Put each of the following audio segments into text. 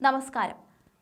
നമസ്കാരം.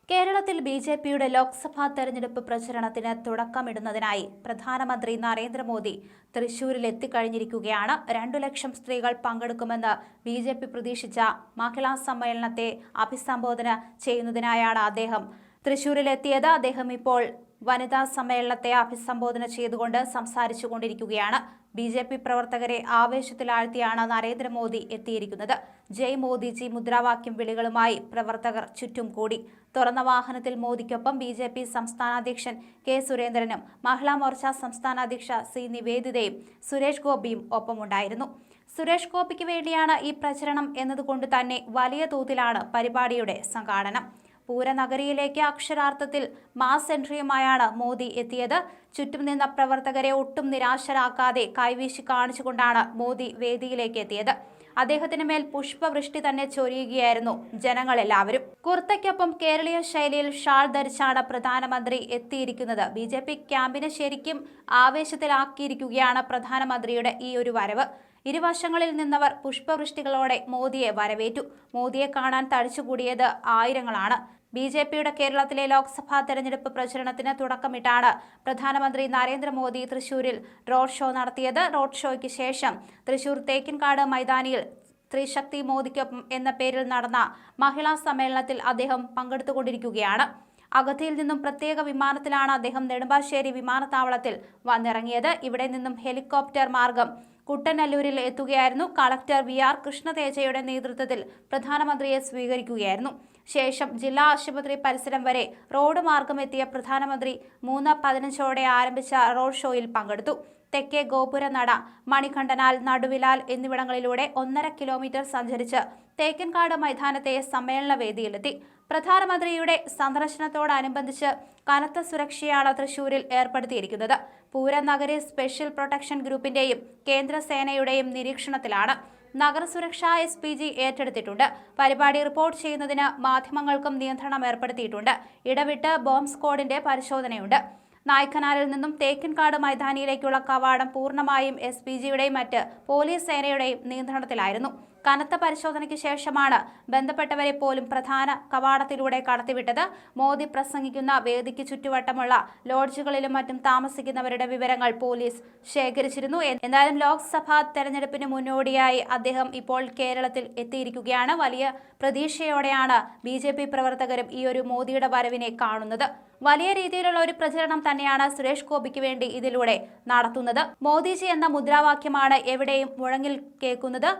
കേരളത്തിൽ B J പിയുടെ ലോക്സഭാ തെരഞ്ഞെടുപ്പ് പ്രചരണത്തിന് തുടക്കമിടുന്നതിനായി പ്രധാനമന്ത്രി നരേന്ദ്രമോദി തൃശൂരിൽ എത്തിക്കഴിഞ്ഞിരിക്കുകയാണ് രണ്ടു ലക്ഷം സ്ത്രീകൾ പങ്കെടുക്കുമെന്ന് ബി ജെ പി പ്രതീക്ഷിച്ച മഹിളാ സമ്മേളനത്തെ അഭിസംബോധന ചെയ്യുന്നതിനായാണ് അദ്ദേഹം തൃശൂരിലെത്തിയത്. അദ്ദേഹം ഇപ്പോൾ വനിതാ സമ്മേളനത്തെ അഭിസംബോധന ചെയ്തുകൊണ്ട് സംസാരിച്ചു കൊണ്ടിരിക്കുകയാണ് ബി ജെ പി പ്രവർത്തകരെ ആവേശത്തിലാഴ്ത്തിയാണ് നരേന്ദ്രമോദി എത്തിയിരിക്കുന്നത്. ജയ് മോദിജി മുദ്രാവാക്യം വിളികളുമായി പ്രവർത്തകർ ചുറ്റും കൂടി. തുറന്ന വാഹനത്തിൽ മോദിക്കൊപ്പം ബി ജെ പി സംസ്ഥാന അധ്യക്ഷൻ കെ സുരേന്ദ്രനും മഹിളാ മോർച്ച സംസ്ഥാന അധ്യക്ഷ സി നിവേദിതയും സുരേഷ് ഗോപിയും ഒപ്പമുണ്ടായിരുന്നു. സുരേഷ് ഗോപിക്ക് വേണ്ടിയാണ് ഈ പ്രചരണം എന്നതുകൊണ്ട് തന്നെ വലിയ തോതിലാണ് പരിപാടിയുടെ സംഘാടനം. പൂരനഗരിയിലേക്ക് അക്ഷരാർത്ഥത്തിൽ മാസ് എൻട്രിയുമായാണ് മോദി എത്തിയത്. ചുറ്റും നിന്ന പ്രവർത്തകരെ ഒട്ടും നിരാശരാക്കാതെ കൈവീശി കാണിച്ചുകൊണ്ടാണ് മോദി വേദിയിലേക്ക് എത്തിയത്. അദ്ദേഹത്തിന് മേൽ പുഷ്പവൃഷ്ടി തന്നെ ചൊരിയുകയായിരുന്നു ജനങ്ങളെല്ലാവരും. കുർത്തയ്ക്കൊപ്പം കേരളീയ ശൈലിയിൽ ഷാൾ ധരിച്ചാണ് പ്രധാനമന്ത്രി എത്തിയിരിക്കുന്നത്. ബി ജെ പി ക്യാമ്പിനെ ശരിക്കും ആവേശത്തിലാക്കിയിരിക്കുകയാണ് പ്രധാനമന്ത്രിയുടെ ഈ ഒരു വരവ്. ഇരുവശങ്ങളിൽ നിന്നവർ പുഷ്പവൃഷ്ടികളോടെ മോദിയെ വരവേറ്റു. മോദിയെ കാണാൻ തടിച്ചുകൂടിയത് ആയിരങ്ങളാണ്. ബി ജെ പിയുടെ കേരളത്തിലെ ലോക്സഭാ തെരഞ്ഞെടുപ്പ് പ്രചരണത്തിന് തുടക്കമിട്ടാണ് പ്രധാനമന്ത്രി നരേന്ദ്രമോദി തൃശൂരിൽ റോഡ് ഷോ നടത്തിയത്. റോഡ് ഷോയ്ക്ക് ശേഷം തൃശൂർ തേക്കിൻകാട് മൈതാനിയിൽ ത്രിശക്തി മോദിക്കൊപ്പം എന്ന പേരിൽ നടന്ന മഹിളാ സമ്മേളനത്തിൽ അദ്ദേഹം പങ്കെടുത്തുകൊണ്ടിരിക്കുകയാണ്. അഗതിയിൽ നിന്നും പ്രത്യേക വിമാനത്തിലാണ് അദ്ദേഹം നെടുമ്പാശ്ശേരി വിമാനത്താവളത്തിൽ വന്നിറങ്ങിയത്. ഇവിടെ നിന്നും ഹെലികോപ്റ്റർ മാർഗം കുട്ടനല്ലൂരിൽ എത്തുകയായിരുന്നു. കളക്ടർ വി ആർ കൃഷ്ണതേജയുടെ നേതൃത്വത്തിൽ പ്രധാനമന്ത്രിയെ സ്വീകരിക്കുകയായിരുന്നു. ശേഷം ജില്ലാ ആശുപത്രി പരിസരം വരെ റോഡ് മാർഗം എത്തിയ പ്രധാനമന്ത്രി മൂന്ന് പതിനഞ്ചോടെ ആരംഭിച്ച റോഡ് ഷോയിൽ പങ്കെടുത്തു. തെക്കേ ഗോപുര നട മണികണ്ഠനാൽ നടുവിലാൽ എന്നിവിടങ്ങളിലൂടെ ഒന്നര കിലോമീറ്റർ സഞ്ചരിച്ച് തേക്കൻകാട് മൈതാനത്തെ സമ്മേളന വേദിയിലെത്തി പ്രധാനമന്ത്രിയുടെ സന്ദർശനത്തോടനുബന്ധിച്ച് കനത്ത സുരക്ഷയാണ് തൃശൂരിൽ ഏർപ്പെടുത്തിയിരിക്കുന്നത്. പൂരനഗരി സ്പെഷ്യൽ പ്രൊട്ടക്ഷൻ ഗ്രൂപ്പിന്റെയും കേന്ദ്രസേനയുടെയും നിരീക്ഷണത്തിലാണ് നഗരസുരക്ഷാ എസ് പി ജി ഏറ്റെടുത്തിട്ടുണ്ട്. പരിപാടി റിപ്പോർട്ട് ചെയ്യുന്നതിന് മാധ്യമങ്ങൾക്കും നിയന്ത്രണം ഏർപ്പെടുത്തിയിട്ടുണ്ട്. ഇടവിട്ട് ബോംബ് സ്ക്വാഡിന്റെ പരിശോധനയുണ്ട്. നായ്ക്കനാലിൽ നിന്നും തേക്കിൻകാട് മൈതാനിയിലേക്കുള്ള കവാടം പൂർണമായും എസ് പി ജിയുടെയും മറ്റ് പോലീസ് സേനയുടെയും നിയന്ത്രണത്തിലായിരുന്നു. കനത്ത പരിശോധനയ്ക്ക് ശേഷമാണ് ബന്ധപ്പെട്ടവരെ പോലും പ്രധാന കവാടത്തിലൂടെ കടത്തിവിട്ടത്. മോദി പ്രസംഗിക്കുന്ന വേദിക്ക് ചുറ്റുവട്ടമുള്ള ലോഡ്ജുകളിലും മറ്റും താമസിക്കുന്നവരുടെ വിവരങ്ങൾ പോലീസ് ശേഖരിച്ചിരുന്നു. എന്തായാലും ലോക്സഭാ തെരഞ്ഞെടുപ്പിന് മുന്നോടിയായി അദ്ദേഹം ഇപ്പോൾ കേരളത്തിൽ എത്തിയിരിക്കുകയാണ്. വലിയ പ്രതീക്ഷയോടെയാണ് ബി ജെ പി പ്രവർത്തകരും ഈ ഒരു മോദിയുടെ വരവിനെ കാണുന്നത്. വലിയ രീതിയിലുള്ള ഒരു പ്രചരണം തന്നെയാണ് സുരേഷ് ഗോപിക്ക് വേണ്ടി ഇതിലൂടെ നടത്തുന്നത്. മോദിജി എന്ന മുദ്രാവാക്യമാണ് എവിടെയും മുഴങ്ങിൽ കേൾക്കുന്നത്.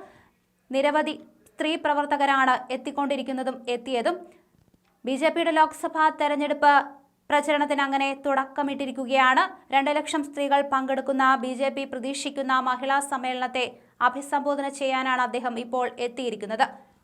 നിരവധി സ്ത്രീ പ്രവർത്തകരാണ് എത്തിക്കൊണ്ടിരിക്കുന്നതും എത്തിയതും. ബി ജെ പിയുടെ ലോക്സഭാ തെരഞ്ഞെടുപ്പ് പ്രചരണത്തിന് അങ്ങനെ തുടക്കമിട്ടിരിക്കുകയാണ്. രണ്ട് ലക്ഷം സ്ത്രീകൾ പങ്കെടുക്കുന്ന ബി ജെ പി പ്രതീക്ഷിക്കുന്ന മഹിളാ സമ്മേളനത്തെ അഭിസംബോധന ചെയ്യാനാണ് അദ്ദേഹം ഇപ്പോൾ എത്തിയിരിക്കുന്നത്.